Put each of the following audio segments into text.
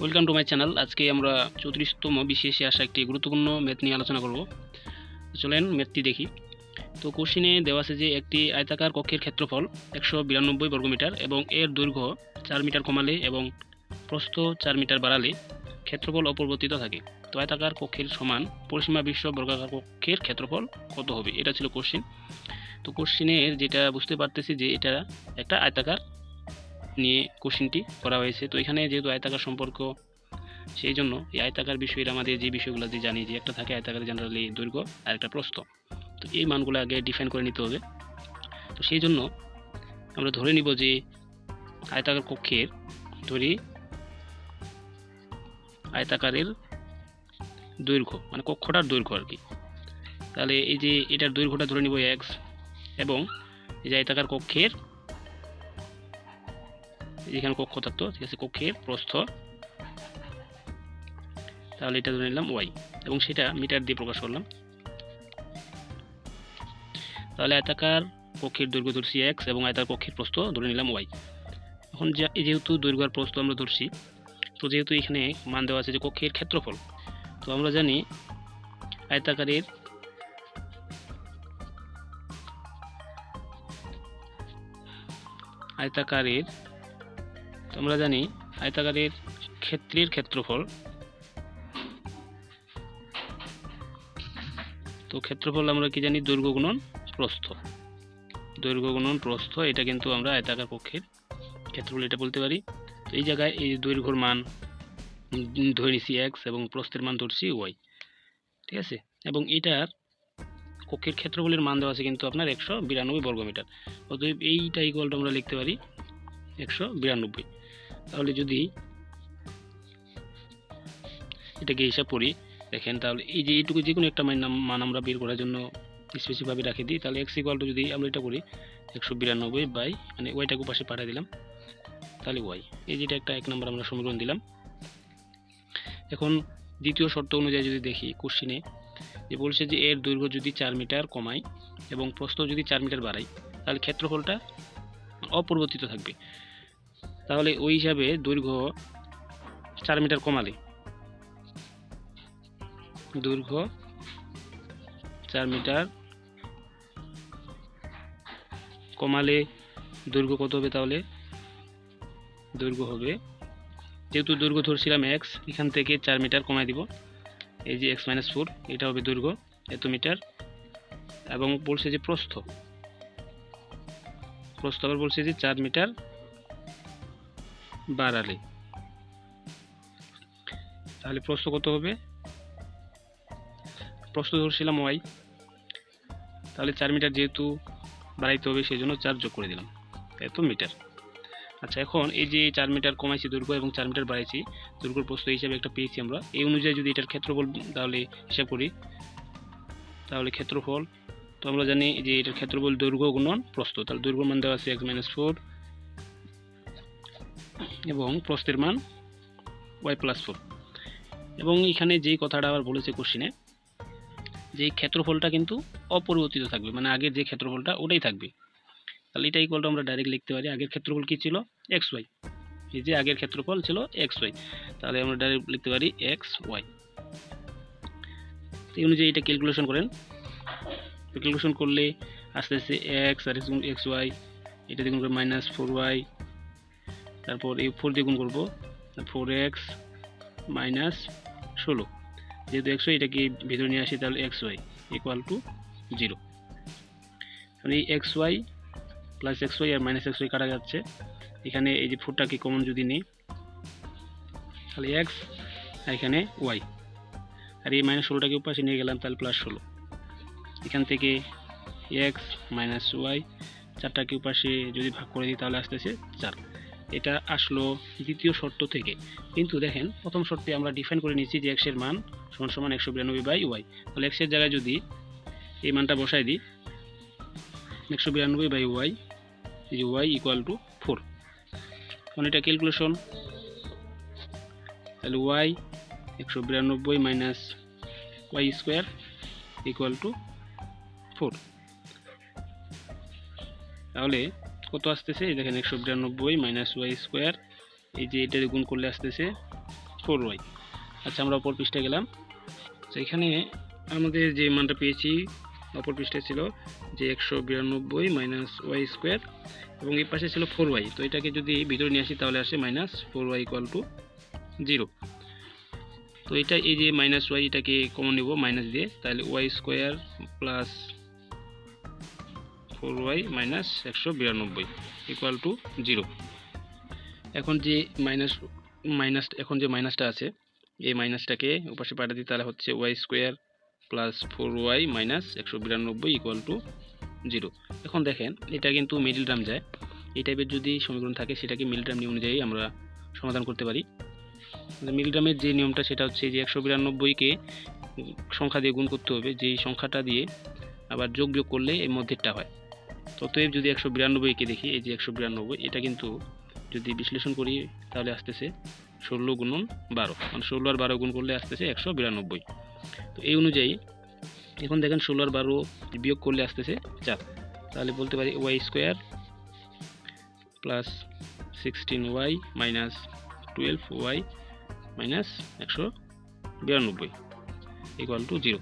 Welcome to my channel আজকে আমরা চৌত্রিশতম বিশেষে আসা একটি গুরুত্বপূর্ণ ম্যাথ নিয়ে আলোচনা করব। চলেন ম্যাথটি দেখি। তো কোশ্চিনে দেওয়া আছে যে একটি আয়তাকার কক্ষের ক্ষেত্রফল একশো বিরানব্বই বর্গমিটার এবং এর দৈর্ঘ্য চার মিটার কমালে এবং প্রস্থ চার মিটার বাড়ালে ক্ষেত্রফল অপরিবর্তিত থাকে। তো আয়তাকার কক্ষের সমান পরিসীমা বিশ্ব বর্গাকার কক্ষের ক্ষেত্রফল কত হবে? এটা ছিল কোশ্চিন তো কোশ্চিনের যেটা বুঝতে পারতেছি যে এটা একটা আয়তাকার নিয়ে কোশ্চিনটি করা হয়েছে। তো এখানে যেহেতু আয়তাকার সম্পর্ক, সেই জন্য এই আয়তাকার বিষয়ের আমাদের যে বিষয়গুলো যে জানি যে একটা থাকে আয়তাকার জেনারেলি দৈর্ঘ্য আর একটা প্রস্থ। তো এই মানগুলো আগে ডিফাইন করে নিতে হবে। তো সেই জন্য আমরা ধরে নিব যে আয়তাকার কক্ষের, ধরি আয়তাকারের দৈর্ঘ্য মানে কক্ষটার দৈর্ঘ্য আর কি। তাহলে এই যে এটার দৈর্ঘ্যটা ধরে নিব এক্স এবং এই যে আয়তাকার কক্ষের যেখানে কক্ষ থাকতো ঠিক আছে কক্ষের প্রস্থ। তাহলে এটা ধরে নিলাম ওয়াই এবং সেটা মিটার দিয়ে প্রকাশ করলাম। তাহলে আয়তাকার কক্ষের দৈর্ঘ্য ধরছি এক্স এবং আয়তাকার কক্ষের প্রস্থ ধরে নিলাম ওয়াই এখন যেহেতু দৈর্ঘ্য আর প্রস্থ আমরা ধরছি, তো যেহেতু এখানে মান দেওয়া আছে যে কক্ষের ক্ষেত্রফল, তো আমরা জানি আয়তাকারের আয়তাকারের তো আমরা জানি আয়তাকারের ক্ষেত্রের ক্ষেত্রফল। তো ক্ষেত্রফল আমরা কি জানি? দৈর্ঘ্য গুণন প্রস্থ। দৈর্ঘ্য গুণন প্রস্থ এটা কিন্তু আমরা আয়তাকার পক্ষের ক্ষেত্রফল এটা বলতে পারি। তো এই জায়গায় এই দৈর্ঘ্যর মান উম, ধরে নিছি এক্স এবং প্রস্থের মান ধরছি ওয়াই ঠিক আছে? এবং এটার কক্ষের ক্ষেত্রফলের মান দেওয়া আছে কিন্তু আপনার একশো বিরানব্বই বর্গমিটার। অতএব এইটা ইকুয়াল আমরা লিখতে পারি একশো বিরানব্বই। তাহলে যদি এটাকে হিসাব করি, দেখেন তাহলে এই যে এইটুকু যে কোনো একটা মান আমরা বের করার জন্য স্পেসিফিকভাবে রাখে দিই, তাহলে এক্স ইকুয়াল টু যদি আমরা এটা করি, একশো বিরানব্বই বাই মানে ওয়াইটাকে পাশে পাঠিয়ে দিলাম, তাহলে ওয়াই এই যেটা একটা এক নম্বর আমরা সমীকরণ দিলাম। এখন দ্বিতীয় শর্ত অনুযায়ী যদি দেখি কোশ্চিনে যে বলছে যে এর দৈর্ঘ্য যদি চার মিটার কমাই এবং প্রস্থ যদি চার মিটার বাড়াই, তাহলে ক্ষেত্রফলটা অপরিবর্তিত থাকবে। তাহলে ওই হিসাবে দৈর্ঘ্য চার মিটার কমালে। দৈর্ঘ্য চার মিটার কমালে দৈর্ঘ্য কত হবে তাহলে? দৈর্ঘ্য হবে, যেহেতু দৈর্ঘ্য ধরছিলাম এক্স এখান থেকে চার মিটার কমাই দিব। এই যে এক্স মাইনাস ফোর এটা হবে দৈর্ঘ্য এত মিটার। এবং বলছে যে প্রস্থ। প্রস্থ আবার বলছে যে চার মিটার বাড়ালে। তাহলে প্রস্থ কত হবে? প্রস্থ ধরছিলাম ওয়াই। তাহলে চার মিটার যেহেতু বাড়াইতে হবে সেই জন্য চার যোগ করে দিলাম। এত মিটার। আচ্ছা এখন এই যে চার মিটার কমাইছি দুর্গ এবং চার মিটার বাড়াইছি দৈর্ঘ্য প্রস্থ হিসাবে একটা পেয়েছি আমরা। এই অনুযায়ী যদি এটার ক্ষেত্রফল তাহলে হিসাব করি, তাহলে ক্ষেত্রফল, তো আমরা জানি যে এটার ক্ষেত্রফল দৈর্ঘ্য গুণন প্রস্থ। তাহলে দৈর্ঘ্য মান দেওয়া আছে এক্স মাইনাস ফোর এবং প্রস্থের মান ওয়াই প্লাস ফোর এবং এখানে যেই কথাটা আবার বলেছে কোশ্চিনে যে ক্ষেত্রফলটা কিন্তু অপরিবর্তিত থাকবে মানে আগের যে ক্ষেত্রফলটা ওটাই থাকবে। তাহলে এটা ইকুয়ালটা আমরা ডাইরেক্ট লিখতে পারি, আগের ক্ষেত্রফল কী ছিল? এক্স ওয়াই এই যে আগের ক্ষেত্রফল ছিল এক্স ওয়াই তাহলে আমরা ডাইরেক্ট লিখতে পারি এক্স ওয়াই এই অনুযায়ী এটা ক্যালকুলেশন করেন। ক্যালকুলেশন করলে আস্তে আস্তে এক্স আর এক্স ওয়াই এটা দেখুন মাইনাস ফোর ওয়াই তারপর এই ফোর দিয়ে গুণ করব। ফোর এক্স মাইনাস ষোলো। যেহেতু এক্স ওয়াই এটাকে ভিতরে নিয়ে আসি, তাহলে X Y equal to zero মানে এই X Y plus X Y আর মাইনাস এক্স ওয়াই কাটা যাচ্ছে। এখানে এই যে ফোরটাকে কমন যদি নিই, তাহলে এক্স আর এখানে ওয়াই আর এই মাইনাস ষোলোটাকে উপাশে নিয়ে গেলাম, তাহলে প্লাস ষোলো। এখান থেকে এক্স মাইনাস ওয়াই চারটাকে উপাশে যদি ভাগ করে দিই, তাহলে আসতেছে চার। এটা আসলো দ্বিতীয় শর্ত থেকে। কিন্তু দেখেন, প্রথম শর্তে আমরা ডিফাইন করে নিচ্ছি যে এক্সের মান সমান সমান একশো বিরানব্বই বাই ওয়াই তাহলে এক্সের জায়গায় যদি এই মানটা বসাই দিই, একশো বিরানব্বই বাই ওয়াই যে ওয়াই ইকুয়াল টু ফোর এখন এটা ক্যালকুলেশন তাহলে ওয়াই একশো বিরানব্বই minus Y square equal to four তাহলে কত আসতেছে? এই দেখেন একশো বিরানব্বই মাইনাস ওয়াই স্কোয়ার এই যে এটা গুণ করলে আসতেছে ফোর ওয়াই আচ্ছা আমরা অপর পৃষ্ঠায় গেলাম। তো এখানে আমাদের যে মানটা পেয়েছি, অপর পৃষ্ঠায় ছিল যে একশো বিরানব্বই মাইনাস ওয়াই স্কোয়ার এবং এই পাশে ছিল ফোর ওয়াই তো এটাকে যদি ভিতরে নিয়ে আসি, তাহলে আসে minus four Y equal to zero তো এটা এই যে মাইনাস ওয়াই এটাকে কমন নেব মাইনাস দিয়ে। তাহলে Y square plus four Y minus একশো বিরানব্বই ইকুয়াল টু জিরো এখন যে মাইনাস মাইনাস, এখন যে মাইনাসটা আছে, এই মাইনাসটাকে উপাশে পাঠিয়ে দিই, তাহলে হচ্ছে Y square plus four Y minus একশো বিরানব্বই ইকুয়াল টু জিরো এখন দেখেন, এটা কিন্তু মিডিল টার্ম যায়। এই টাইপের যদি সমীকরণ থাকে, সেটাকে মিডিল টার্ম নিয়ম অনুযায়ী আমরা সমাধান করতে পারি। মিডিল টার্মের যে নিয়মটা, সেটা হচ্ছে যে একশো বিরানব্বইকে সংখ্যা দিয়ে গুণ করতে হবে, যেই সংখ্যাটা দিয়ে আবার যোগ বিয়োগ করলে এর মধ্যেরটা হয়। ততএব যদি একশো বিরানব্বইকে দেখি, এই যে একশো বিরানব্বই, এটা কিন্তু যদি বিশ্লেষণ করি, তাহলে আসতেছে ষোলো গুণন বারো। মানে ষোলো আর বারো গুণ করলে আসতেছে একশো বিরানব্বই। তো এই অনুযায়ী, এখন দেখেন ষোলো আর বারো বিয়োগ করলে আসতেছে চার। তাহলে বলতে পারি Y square plus sixteen Y minus twelve Y minus একশো বিরানব্বই ইকুয়াল টু জিরো।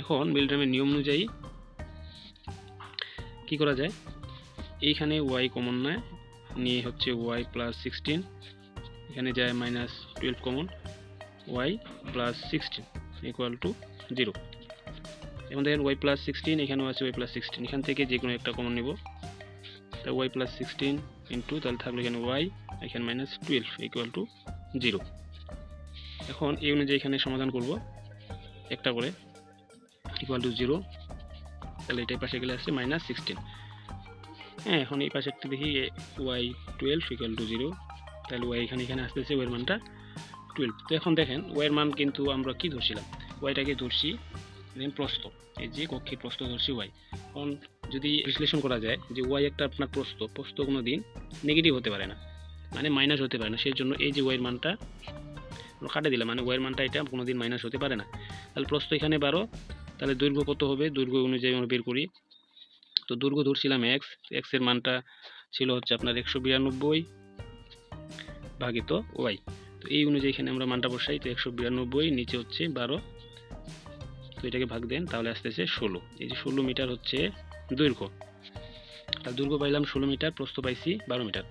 এখন মিলড্রামের নিয়ম অনুযায়ী কি করা যায়? এইখানে ওয়াই কমন নেয়, নিয়ে হচ্ছে ওয়াই প্লাস সিক্সটিন এখানে যায় minus twelve common y plus sixteen equal to zero এখন দেখেন ওয়াই প্লাস সিক্সটিন এখানেও আছে ওয়াই প্লাস সিক্সটিন এখান থেকে যে কোনো একটা কমন নেব। তা ওয়াই প্লাস সিক্সটিন ইন্টু তাহলে থাকল এখানে ওয়াই এখানে minus twelve equal to zero এখন এই অনুযায়ী এখানে সমাধান করব, একটা করে ইকুয়াল টু জিরো তাহলে এটাই পাশে গেলে আসছে মাইনাস সিক্সটিন হ্যাঁ এখন এই পাশে একটা দেখি y twelve equal to zero তাহলে ওয়াই এখানে এখানে আসতেছে ওয়ের মানটা টুয়েলভ তো এখন দেখেন ওয়ের মান কিন্তু আমরা কি ধরছিলাম? ওয়াইটাকে ধরছি দেন প্রস্থ। এই যে কক্ষে প্রস্থ ধরছি ওয়াই এখন যদি বিশ্লেষণ করা যায় যে ওয়াই একটা আপনার প্রস্থ প্রস্থ কোনো দিন নেগেটিভ হতে পারে না। মানে মাইনাস হতে পারে না। সেই জন্য এই যে ওয়ের মানটা কাটে দিলাম। মানে ওয়ের মানটা এটা কোনো দিন মাইনাস হতে পারে না। তাহলে প্রস্থ এখানে বারো তাহলে দৈর্ঘ্য কত হবে? দৈর্ঘ্য অনুযায়ী আমরা বের করি। তো দৈর্ঘ্য ধরছিলাম এক্স এক্সের মানটা ছিল হচ্ছে আপনার একশো বিরানব্বই ভাগিত ওয়াই তো এই অনুযায়ী এখানে আমরা মানটা বসাই, তো একশো বিরানব্বই, নিচে হচ্ছে বারো। তো এটাকে ভাগ দেন, তাহলে আসতেছে ষোলো। এই যে ষোলো মিটার হচ্ছে দৈর্ঘ্য। তার দৈর্ঘ্য পাইলাম ষোলো মিটার, প্রস্থ পাইছি বারো মিটার।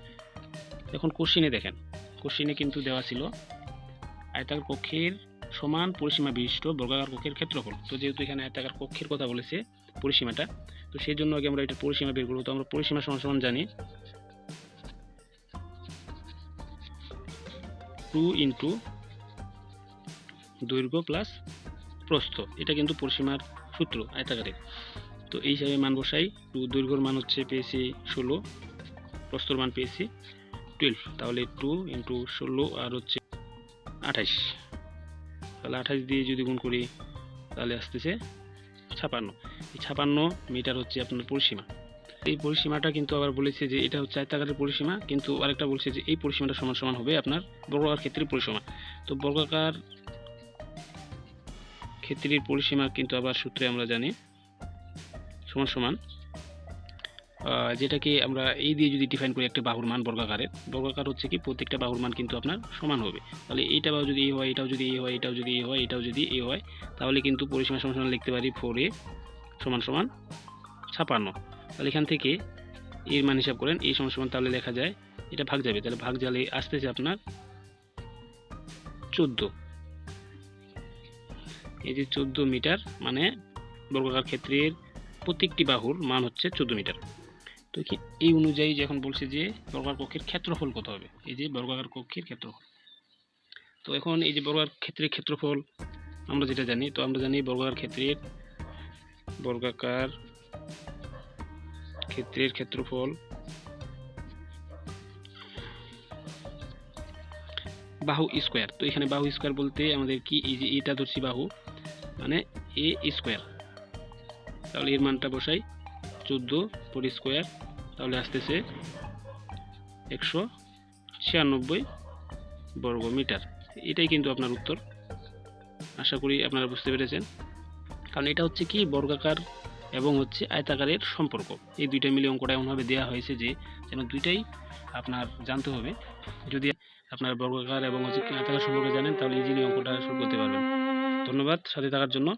এখন কোশ্চিনে দেখেন। কোশ্চিনে কিন্তু দেওয়া ছিল আয়তাকার কক্ষের সমান পরিসীমা বিশিষ্ট বর্গাকার কক্ষের ক্ষেত্রফল। তো যেহেতু এখানে আয়তাকার কক্ষের কথা বলেছে পরিসীমাটা, তো সেই জন্য আগে আমরা এটা পরিসীমা বের করব। তো আমরা পরিসীমা সমান সমান জানি। টু ইন্টু দৈর্ঘ্য প্লাস প্রস্থ। এটা কিন্তু পরিসীমার সূত্র আয়তাকারের তো এই হিসাবে মান বসাই। টু দৈর্ঘ্যর মান হচ্ছে পেয়েছি ষোলো প্রস্তর মান পেয়েছি টুয়েলভ। তাহলে টু ইন্টু ষোলো আর হচ্ছে আঠাইশ। তাহলে আঠাশ দিয়ে যদি গুণ করি, তাহলে আসতেছে ছাপান্ন। এই ছাপান্ন মিটার হচ্ছে আপনার পরিসীমা। এই পরিসীমাটা কিন্তু আবার বলেছে যে এটা হচ্ছে আয়তাকারের পরিসীমা, কিন্তু আরেকটা বলছে যে এই পরিসীমাটা সমান সমান হবে আপনার বর্গাকার ক্ষেত্রের পরিসীমা। তো বর্গাকার ক্ষেত্রের পরিসীমা কিন্তু আবার সূত্রে আমরা জানি সমান সমান যেটাকে আমরা এই দিয়ে যদি ডিফাইন করি একটা বাহুর মান বর্গাকারের, বর্গাকার হচ্ছে কি প্রত্যেকটা বাহুর মান কিন্তু আপনার সমান হবে। তাহলে এইটা যদি এ হয়, এটাও যদি এ হয়, এটাও যদি এ হয়, এটাও যদি এ হয়, তাহলে কিন্তু পরিসীমা সমান সমান লিখতে পারি ফোর এ সমান সমান ছাপান্ন। তাহলে এখান থেকে এর মান হিসাব করেন এই সমান সমান তাহলে লেখা যায়, এটা ভাগ যাবে। তাহলে ভাগ জালে আসতেছে আপনার চোদ্দ। এই যে চোদ্দ মিটার মানে বর্গাকার ক্ষেত্রের প্রত্যেকটি বাহুর মান হচ্ছে চোদ্দ মিটার। তো এই অনুযায়ী যখন বলছে যে বর্গাকার কক্ষের ক্ষেত্রফল কত হবে? এই যে বর্গাকার কক্ষের ক্ষেত্রফল। তো এখন এই যে বর্গাকার ক্ষেত্রের ক্ষেত্রফল আমরা যেটা জানি, তো আমরা জানি বর্গাকার ক্ষেত্রের বর্গাকার ক্ষেত্রের ক্ষেত্রফল বাহু স্কোয়ার। তো এখানে বাহু স্কোয়ার বলতে আমাদের কি এই যে এটা ধরছি বাহু মানে এ স্কোয়ার। তাহলে এর মানটা বসাই চোদ্দ পর স্কোয়ার তাহলে আসতেছে একশো ছিয়ানব্বই বর্গ মিটার এটাই কিন্তু আপনার উত্তর। আশা করি আপনারা বুঝতে পেরেছেন। কারণ এটা হচ্ছে কি, বর্গাকার এবং হচ্ছে আয়তাকারের সম্পর্ক। এই দুইটা মিলে অঙ্কটা এমনভাবে দেওয়া হয়েছে যে, যেন দুইটাই আপনার জানতে হবে। যদি আপনারা বর্গাকার এবং হচ্ছে আয়তাকার সম্পর্কে জানেন, তাহলে ইজিলি অঙ্কটা শুরু করতে পারবেন। ধন্যবাদ সাথে থাকার জন্য।